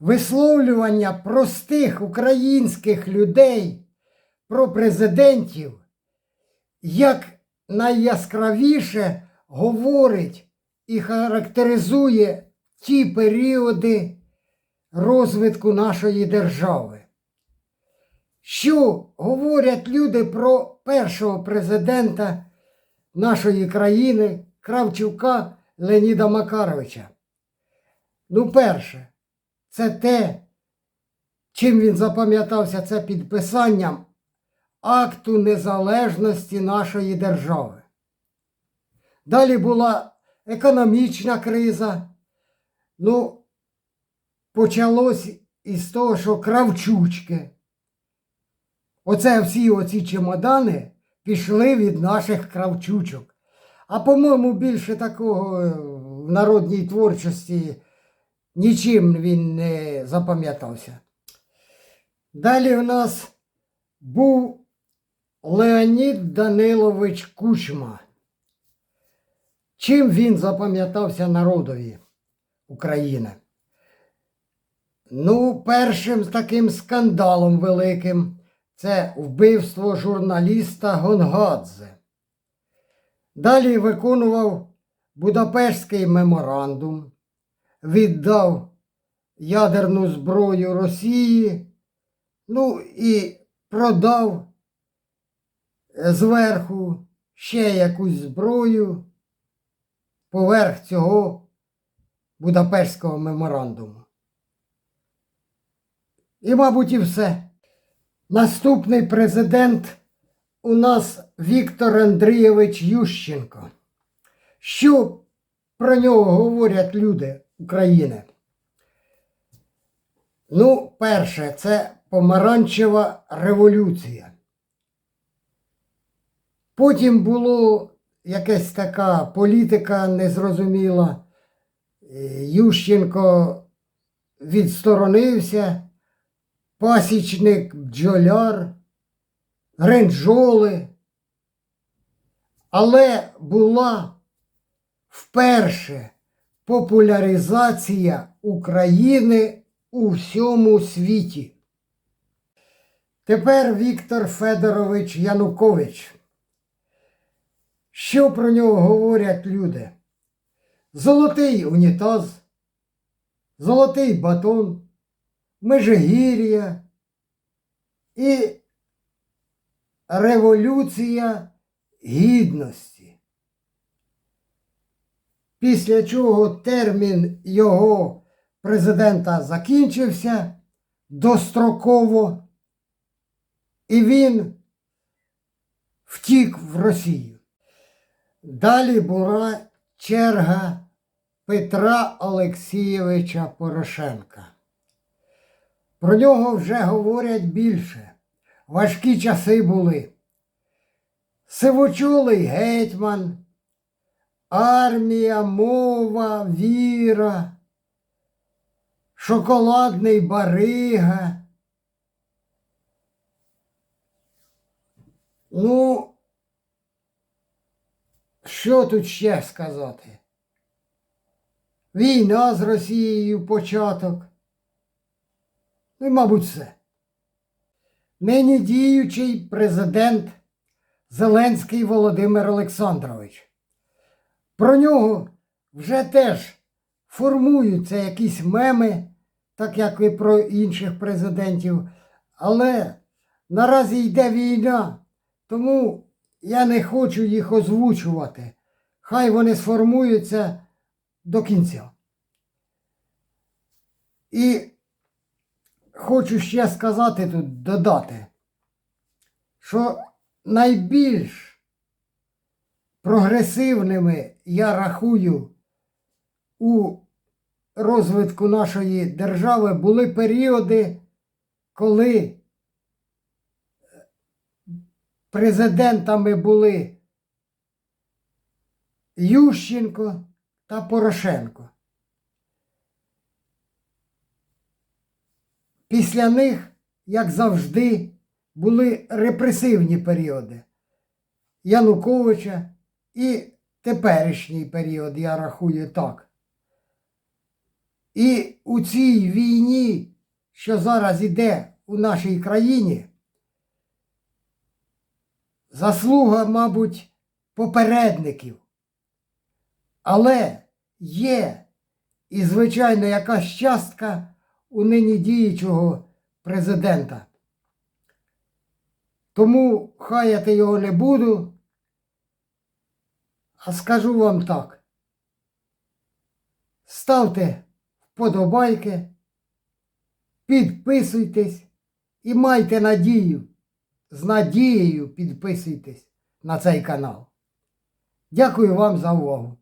висловлювання простих українських людей про президентів як найяскравіше говорить і характеризує ті періоди розвитку нашої держави. Що говорять люди про першого президента нашої країни Кравчука Леоніда Макаровича? Ну, перше, це те, чим він запам'ятався, це підписанням акту незалежності нашої держави. Далі була економічна криза. Ну, почалось із того, що кравчучки. Оце всі оці чемодани пішли від наших кравчучок. А по-моєму, більше такого е, в народній творчості нічим він не запам'ятався. Далі в нас був Леонід Данилович Кучма. Чим він запам'ятався народові України? Ну, першим таким скандалом великим це вбивство журналіста Гонгадзе. Далі виконував Будапештський меморандум, віддав ядерну зброю Росії, ну і продав зверху ще якусь зброю поверх цього Будапештського меморандуму. І, мабуть, і все. Наступний президент у нас Віктор Андрійович Ющенко. Що про нього говорять люди України? Ну, перше, це помаранчева революція. Потім було якась така політика незрозуміла. Е, Ющенко відсторонився, пасічник бджоляр, ренджоли. Але була вперше популяризація України у всьому світі. Тепер Віктор Федорович Янукович. Що про нього говорять люди? Золотий унітаз, золотий батон, межигір'я і революція гідності. Після чого термін його президента закінчився достроково, і він втік в Росію. Далі була черга Петра Олексійовича Порошенка. Про нього вже говорять більше. Важкі часи були. Сивочолий гетьман, армія, мова, віра, шоколадний барига. Ну, що тут ще сказати? Війна з Росією початок. Ну і, мабуть, все. Нині діючий президент Зеленський Володимир Олександрович. Про нього вже теж формуються якісь меми, так як і про інших президентів. Але наразі йде війна, тому я не хочу їх озвучувати. Хай вони сформуються до кінця. І хочу ще сказати тут, додати, що найбільш прогресивними я рахую у розвитку нашої держави були періоди, коли президентами були Ющенко та Порошенко. Після них, як завжди, були репресивні періоди Януковича і теперішній період, я рахую так. І у цій війні, що зараз іде у нашій країні, заслуга, мабуть, попередників. Але є і, звичайно, якась частка у нині діючого президента. Тому хаяти його не буду, а скажу вам так. Ставте вподобайки, підписуйтесь і майте надію, з надією підписуйтесь на цей канал. Дякую вам за увагу.